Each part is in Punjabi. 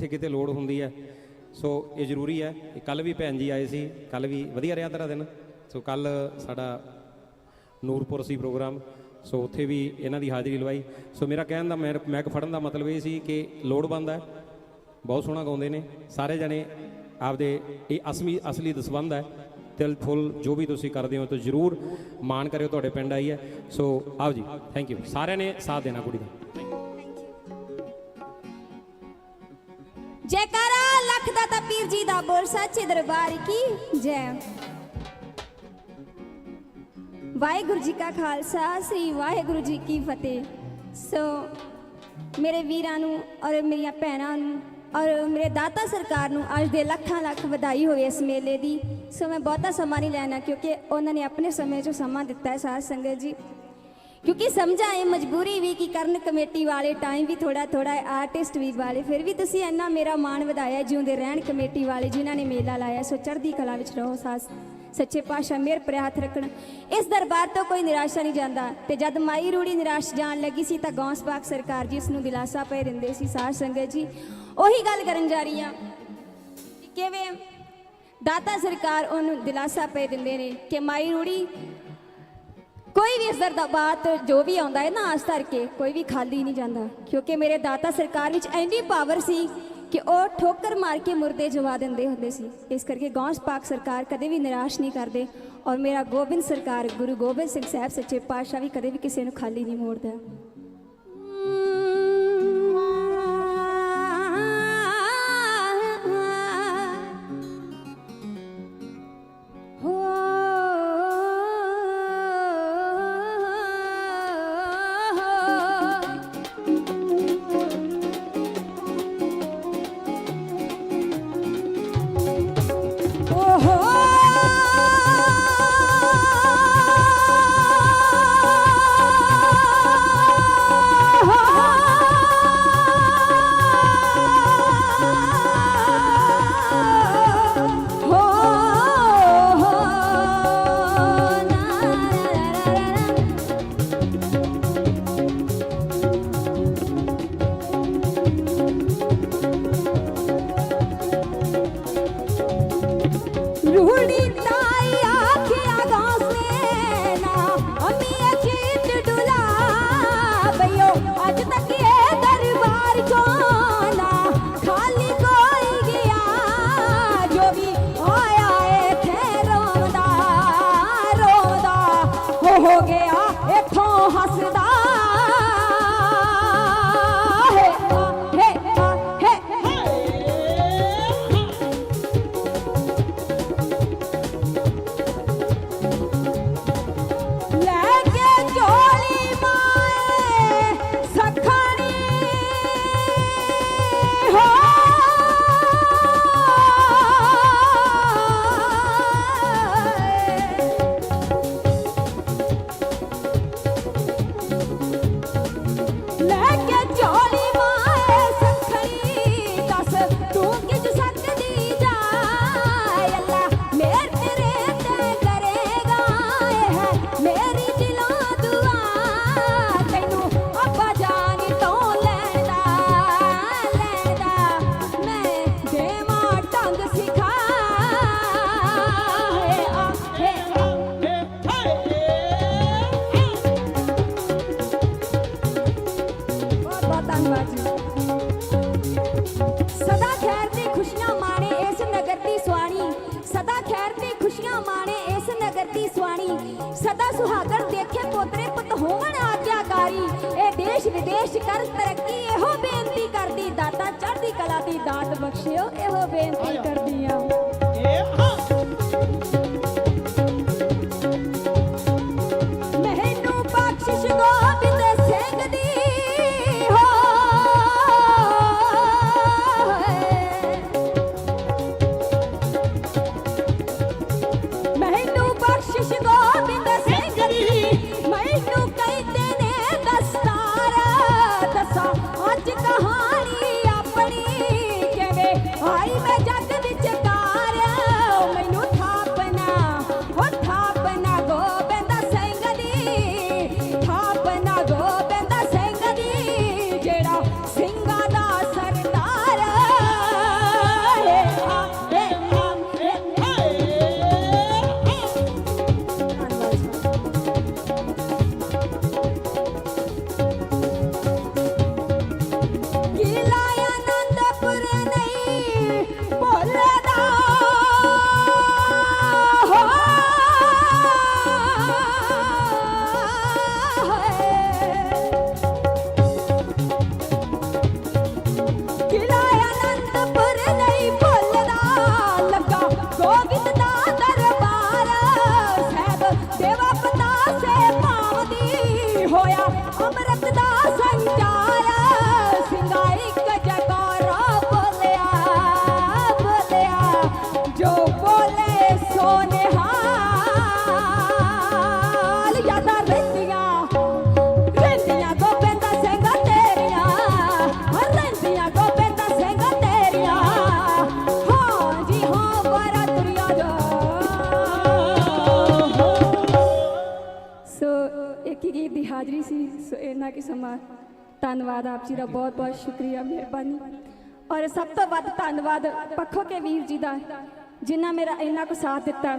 ਜਿੱਥੇ ਕਿਤੇ ਲੋੜ ਹੁੰਦੀ ਹੈ। ਸੋ ਇਹ ਜ਼ਰੂਰੀ ਹੈ ਕੱਲ ਵੀ ਭੈਣ ਜੀ ਆਏ ਸੀ, ਕੱਲ ਵੀ ਵਧੀਆ ਰਿਹਾ ਤੇਰਾ ਦਿਨ। ਸੋ ਕੱਲ ਸਾਡਾ ਨੂਰਪੁਰ ਸੀ ਪ੍ਰੋਗਰਾਮ, ਸੋ ਉੱਥੇ ਵੀ ਇਹਨਾਂ ਦੀ ਹਾਜ਼ਰੀ ਲਵਾਈ। ਸੋ ਮੇਰਾ ਕਹਿਣ ਦਾ ਮੈਂ ਮੈਕ ਫੜਨ ਦਾ ਮਤਲਬ ਇਹ ਸੀ ਕਿ ਲੋੜਵੰਦ ਹੈ, ਬਹੁਤ ਸੋਹਣਾ ਗਾਉਂਦੇ ਨੇ। ਸਾਰੇ ਜਣੇ ਆਪਦੇ ਇਹ ਅਸਲੀ ਅਸਲੀ ਦਸਵੰਦ ਹੈ, ਤਿਲ, ਫੁੱਲ, ਜੋ ਵੀ ਤੁਸੀਂ ਕਰਦੇ ਹੋ ਤਾਂ ਜ਼ਰੂਰ ਮਾਣ ਕਰਿਓ, ਤੁਹਾਡੇ ਪਿੰਡ ਆਈ ਹੈ। ਸੋ ਆਓ ਜੀ ਥੈਂਕ ਯੂ ਸਾਰਿਆਂ ਨੇ ਸਾਥ ਦੇਣਾ ਕੁੜੀ ਦਾ। ਜੀ ਦਾ ਬੋਲ ਸੱਚੇ ਦਰਬਾਰ ਕੀ ਜੈ। ਵਾਹਿਗੁਰੂ ਜੀ ਕਾ ਖਾਲਸਾ, ਸ੍ਰੀ ਵਾਹਿਗੁਰੂ ਜੀ ਕੀ ਫਤਿਹ। ਸੋ ਮੇਰੇ ਵੀਰਾਂ ਨੂੰ ਔਰ ਮੇਰੀਆਂ ਭੈਣਾਂ ਨੂੰ ਔਰ ਮੇਰੇ ਦਾਤਾ ਸਰਕਾਰ ਨੂੰ ਅੱਜ ਦੇ ਲੱਖਾਂ ਲੱਖ ਵਧਾਈ ਹੋਵੇ ਇਸ ਮੇਲੇ ਦੀ। ਸੋ ਮੈਂ ਬਹੁਤਾ ਸਮਾਂ ਨਹੀਂ ਲੈਣਾ ਕਿਉਂਕਿ ਉਹਨਾਂ ਨੇ ਆਪਣੇ ਸਮੇਂ 'ਚੋਂ ਸਮਾਂ ਦਿੱਤਾ ਹੈ ਸਾਧ ਸੰਗਤ ਜੀ। ਕਿਉਂਕਿ ਸਮਝਾ ਇਹ ਮਜਬੂਰੀ ਵੀ ਕਿ ਕਰਨ ਕਮੇਟੀ ਵਾਲੇ ਟਾਈਮ ਵੀ ਥੋੜਾ ਥੋੜਾ ਆਰਟਿਸਟ ਵੀ ਵਾਲੇ, ਫਿਰ ਵੀ ਤੁਸੀਂ ਇੰਨਾ ਮੇਰਾ ਮਾਣ ਵਧਾਇਆ ਜਿਉਂਦੇ ਰਹਿਣ ਕਮੇਟੀ ਵਾਲੇ ਜਿਨ੍ਹਾਂ ਨੇ ਮੇਲਾ ਲਾਇਆ, ਸੋ ਚੜ੍ਹਦੀ ਕਲਾ ਵਿੱਚ ਰਹੋ ਸਾਸ, ਸੱਚੇ ਪਾਤਸ਼ਾਹ ਮੇਰ ਪਰ ਹੱਥ ਰੱਖਣ। ਇਸ ਦਰਬਾਰ ਤੋਂ ਕੋਈ ਨਿਰਾਸ਼ਾ ਨਹੀਂ ਜਾਂਦਾ ਤੇ ਜਦ ਮਾਈ ਰੂੜੀ ਨਿਰਾਸ਼ ਜਾਣ ਲੱਗੀ ਸੀ ਤਾਂ ਗੌਂਸ ਬਾਗ ਸਰਕਾਰ ਜੀ ਇਸ ਨੂੰ ਦਿਲਾਸਾ ਪਏ ਦਿੰਦੇ ਸੀ। ਸਾਧ ਸੰਗਤ ਜੀ, ਉਹੀ ਗੱਲ ਕਰਨ ਜਾ ਰਹੀ ਆ ਕਿਵੇਂ ਦਾਤਾ ਸਰਕਾਰ ਉਹਨੂੰ ਦਿਲਾਸਾ ਪਏ ਦਿੰਦੇ ਨੇ ਕਿ ਮਾਈ ਰੂੜੀ ਕੋਈ ਵੀ ਇਸ ਦਰ ਦਾ ਬਾਤ ਜੋ ਵੀ ਆਉਂਦਾ ਹੈ ਨਾ ਆਸ ਧਰ ਕੇ ਕੋਈ ਵੀ ਖਾਲੀ ਨਹੀਂ ਜਾਂਦਾ। ਕਿਉਂਕਿ ਮੇਰੇ ਦਾਤਾ ਸਰਕਾਰ ਵਿੱਚ ਐਨੀ ਪਾਵਰ ਸੀ ਕਿ ਉਹ ਠੋਕਰ ਮਾਰ ਕੇ ਮੁਰਦੇ ਜਵਾ ਦਿੰਦੇ ਹੁੰਦੇ ਸੀ। ਇਸ ਕਰਕੇ ਗੌਂਸ ਪਾਕ ਸਰਕਾਰ ਕਦੇ ਵੀ ਨਿਰਾਸ਼ ਨਹੀਂ ਕਰਦੇ ਔਰ ਮੇਰਾ ਗੋਬਿੰਦ ਸਰਕਾਰ, ਗੁਰੂ ਗੋਬਿੰਦ ਸਿੰਘ ਸਾਹਿਬ ਸੱਚੇ ਪਾਤਸ਼ਾਹ ਵੀ ਕਦੇ ਵੀ ਕਿਸੇ ਨੂੰ ਖਾਲੀ ਨਹੀਂ ਮੋੜਦਾ। ਗਿਆ ਇੱਥੋਂ ਹੱਸਦਾ ਸਦਾ ਖੈਰ ਤੇ ਖੁਸ਼ੀਆਂ ਮਾਣੇ ਇਸ ਨਗਰ ਦੀ ਸੁਆਣੀ। ਸਦਾ ਖੈਰ ਤੇ ਖੁਸ਼ੀਆਂ ਮਾਣੇ ਇਸ ਨਗਰ ਦੀ ਸੁਆਣੀ। ਸਦਾ ਸੁਹਾਗਣ ਦੇਖੇ ਪੋਤਰੇ ਪੁੱਤ ਹੋਵਣ ਆਗਿਆਕਾਰੀ। ਇਹ ਦੇਸ਼ ਵਿਦੇਸ਼ ਕਰ ਤਰੱਕੀ ਇਹੋ ਬੇਨਤੀ ਕਰਦੀ। ਦਾਤਾ ਚੜ੍ਹਦੀ ਕਲਾ ਦੀ ਦਾਤ ਬਖਸ਼ਿਓ ਇਹੋ ਬੇਨਤੀ ਕਰਦੀ ਆ। ਮੈਨੂੰ ਇੱਕ ਹੀ ਗੀਤ ਦੀ ਹਾਜ਼ਰੀ ਸੀ ਇੰਨਾ ਕੁ ਸਮਾਂ ਧੰਨਵਾਦ ਆਪ ਜੀ ਦਾ, ਬਹੁਤ ਬਹੁਤ ਸ਼ੁਕਰੀਆ, ਮਿਹਰਬਾਨੀ। ਔਰ ਸਭ ਤੋਂ ਵੱਧ ਧੰਨਵਾਦ ਪੱਖੋ ਕੇ ਵੀਰ ਜੀ ਦਾ, ਜਿਨ੍ਹਾਂ ਮੇਰਾ ਇੰਨਾ ਕੁ ਸਾਥ ਦਿੱਤਾ।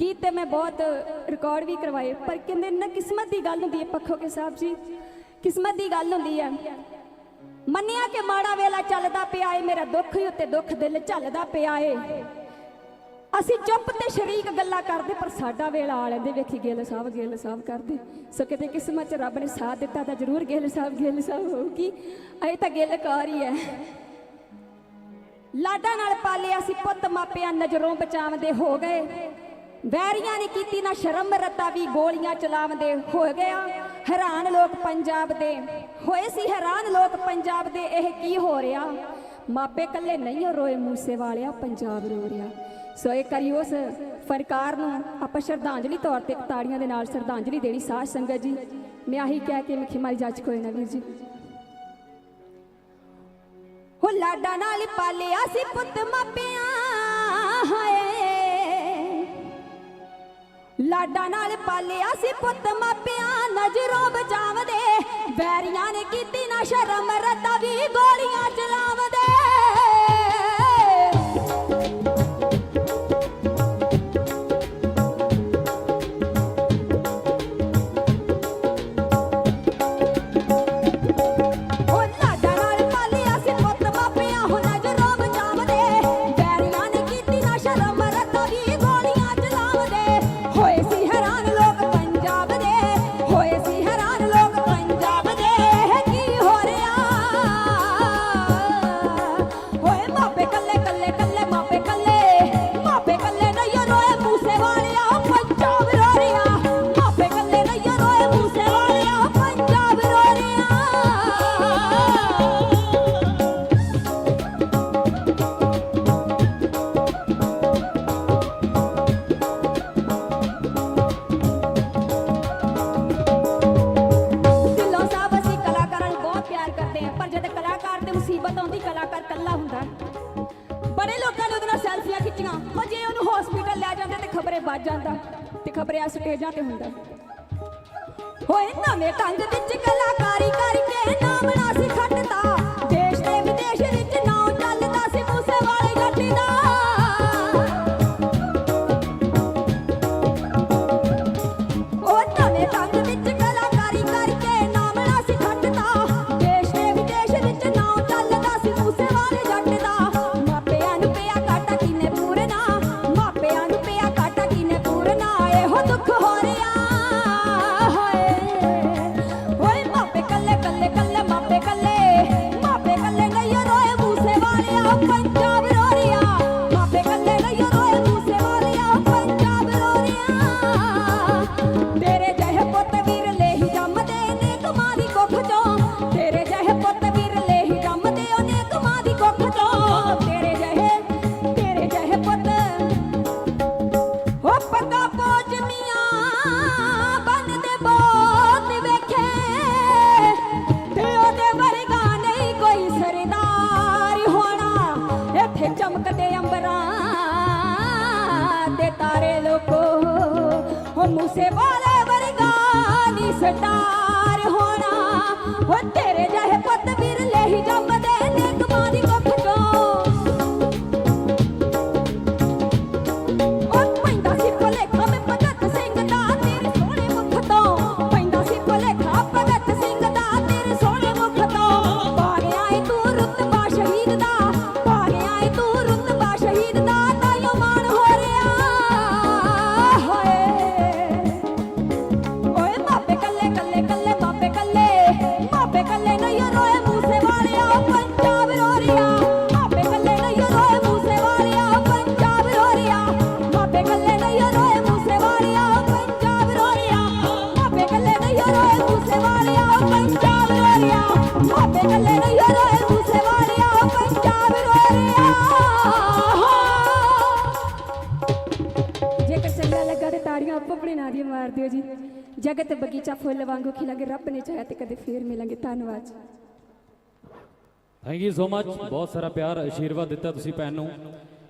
ਗੀਤ ਤੇ ਮੈਂ ਬਹੁਤ ਰਿਕਾਰਡ ਵੀ ਕਰਵਾਏ, ਪਰ ਕਹਿੰਦੇ ਨਾ ਕਿਸਮਤ ਦੀ ਗੱਲ ਹੁੰਦੀ ਹੈ ਪੱਖੋ ਕੇ ਸਾਹਿਬ ਜੀ। ਕਿਸਮਤ ਦੀ ਗੱਲ ਹੁੰਦੀ ਹੈ, ਮੰਨਿਆ ਕਿ ਮਾੜਾ ਵੇਲਾ ਚੱਲਦਾ ਪਿਆ ਏ, ਮੇਰਾ ਦੁੱਖ ਹੀ ਉੱਤੇ ਦੁੱਖ ਦਿਲ ਝੱਲਦਾ ਪਿਆ ਏ। ਅਸੀਂ ਚੁੱਪ ਤੇ ਸ਼ਰੀਕ ਗੱਲਾਂ ਕਰਦੇ, ਪਰ ਸਾਡਾ ਵੇਲਾ ਆ ਲੈਂਦੇ ਵੇਖੀ ਗਿੱਲ ਸਾਹਿਬ ਗਿੱਲ ਸਾਹਿਬ ਕਰਦੇ। ਸੋ ਕਿਤੇ ਕਿਸਮਤ ਚ ਰੱਬ ਨੇ ਸਾਥ ਦਿੱਤਾ ਤਾਂ ਜ਼ਰੂਰ ਗਿੱਲ ਸਾਹਿਬ ਗਿੱਲ ਸਾਹਿਬ ਹੋਊਗੀ। ਅਜੇ ਤਾਂ ਗਿੱਲ ਕਾਰ ਹੀ ਹੈ। ਲਾਡਾ ਨਾਲ ਪਾਲਿਆ ਸੀ ਪੁੱਤ ਮਾਪਿਆਂ ਨਜ਼ਰੋਂ ਬਚਾਵਦੇ ਹੋ ਗਏ। ਵੈਰੀਆਂ ਨੇ ਕੀਤੀ ਨਾ ਸ਼ਰਮ, ਰੱਤਾ ਵੀ ਗੋਲੀਆਂ ਚਲਾਵਦੇ ਹੋ ਗਿਆ। ਹੈਰਾਨ ਲੋਕ ਪੰਜਾਬ ਦੇ। ਹੋਏ ਸੀ ਹੈਰਾਨ ਲੋਕ ਪੰਜਾਬ ਦੇ, ਇਹ ਕੀ ਹੋ ਰਿਹਾ? ਮਾਪੇ ਕੱਲੇ ਨਹੀਂ ਰੋਏ ਮੂਸੇ ਵਾਲਿਆ, ਪੰਜਾਬ ਰੋ ਰਿਹਾ। ਸੋ ਇਹ ਕਰੀ ਉਸ ਨੂੰ ਆਪਾਂ ਸ਼ਰਧਾਂਜਲੀ ਤੌਰ ਤੇ ਤਾੜੀਆਂ ਦੇ ਨਾਲ ਸ਼ਰਧਾਂਜਲੀ ਦੇਣੀ ਸਾਧ ਸੰਗਤ ਜੀ। ਮੈਂ ਆਹੀ ਕਹਿ ਕੇ ਮਿੱਠੀ ਮਾਰੀ ਜੱਜ ਕੋਈ ਨਾ ਵੀਰ ਜੀ। ਹੋ ਲਾਡਾ ਨਾਲ ਪਾਲਿਆ ਸੀ ਪੁੱਤ ਮਾਪਿਆਂ, ਹਾਏ। ਲਾਡਾ ਨਾਲ ਪਾਲਿਆ ਸੀ ਪੁੱਤ ਮਾਪਿਆਂ, ਨਜ਼ਰੋਂ ਬਚਾਵਦੇ ਬੈਰੀਆਂ ਨੇ ਕੀਤੀ ਨਾ ਸ਼ਰਮ ਰੱਤਾ ਵੀ ਗੋਲੀਆਂ ਚਲਾਵਦੇ। ਹੁੰਦਾ ਹੋਏ ਨਵੇਂ ਢੰਗ ਵਿੱਚ ਕਲਾਕਾਰੀ ਕਰਕੇ ਤੇਰੇ ਮੂਸੇ ਵਾਲੇ ਵਰਗਾ ਨਹੀਂ ਸਟਾਰ ਹੋਣਾ ਹੋ ਤੇਰੇ ਜਿਹੇ ਪੁੱਤ ਵੀਰ ਹੀ ਜੰਮਦੇ ਚੰਗਾ ਤੇ ਤਾੜੀਆਂ ਆਪੋ ਆਪਣੇ ਨਾਂ ਦੀਆਂ ਮਾਰ ਦਿਓ ਜੀ। ਜਗਤ ਬਗੀਚਾ ਫੁੱਲ ਵਾਂਗੂ ਖਿਲਾਂਗੇ, ਰੱਬ ਨੇ ਚਾਹਿਆ ਤੇ ਕਦੇ ਫੇਰ ਮਿਲਾਂਗੇ। ਧੰਨਵਾਦ ਜੀ। ਥੈਂਕ ਯੂ ਸੋ ਮਚ ਬਹੁਤ ਸਾਰਾ ਪਿਆਰ, ਆਸ਼ੀਰਵਾਦ ਦਿੱਤਾ ਤੁਸੀਂ ਭੈਣ ਨੂੰ।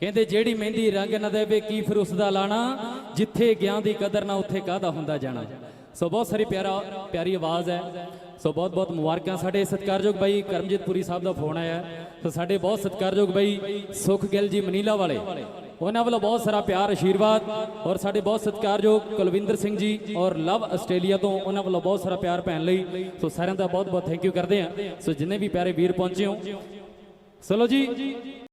ਕਹਿੰਦੇ, ਜਿਹੜੀ ਮਹਿੰਦੀ ਰੰਗ ਨਾ ਦੇਵੇ, ਕੀ ਫਿਰ ਉਸ ਦਾ ਲਾਣਾ? ਜਿੱਥੇ ਗਿਆਨ ਦੀ ਕਦਰ ਨਾ, ਉੱਥੇ ਕਾਹਦਾ ਹੁੰਦਾ ਜਾਣਾ? ਸੋ ਬਹੁਤ ਸਾਰੀ ਪਿਆਰਾ, ਪਿਆਰੀ ਆਵਾਜ਼ ਹੈ। ਸੋ ਬਹੁਤ ਬਹੁਤ ਮੁਬਾਰਕਾਂ ਸਾਡੇ ਸਤਿਕਾਰਯੋਗ ਬਾਈ ਕਰਮਜੀਤ ਪੁਰੀ ਸਾਹਿਬ ਦਾ ਫੋਨ ਆਇਆ। ਸੋ ਸਾਡੇ ਬਹੁਤ ਸਤਿਕਾਰਯੋਗ ਬਾਈ ਸੁਖ ਗਿੱਲ ਜੀ ਮਨੀਲਾ ਵਾਲੇ। ਉਹਨਾਂ ਵੱਲੋਂ ਬਹੁਤ ਸਾਰਾ ਪਿਆਰ ਆਸ਼ੀਰਵਾਦ ਔਰ ਸਾਡੇ ਬਹੁਤ ਸਤਿਕਾਰਯੋਗ ਕੁਲਵਿੰਦਰ ਸਿੰਘ ਜੀ ਔਰ ਲਵ ਆਸਟ੍ਰੇਲੀਆ ਤੋਂ ਉਹਨਾਂ ਵੱਲੋਂ ਬਹੁਤ ਸਾਰਾ ਪਿਆਰ ਭੈਣ ਲਈ। ਸੋ ਸਾਰਿਆਂ ਦਾ ਬਹੁਤ ਬਹੁਤ ਥੈਂਕ ਯੂ ਕਰਦੇ ਹਾਂ। ਸੋ ਜਿੰਨੇ ਵੀ ਪਿਆਰੇ ਵੀਰ ਪਹੁੰਚੇ ਹੋ ਚਲੋ ਜੀ।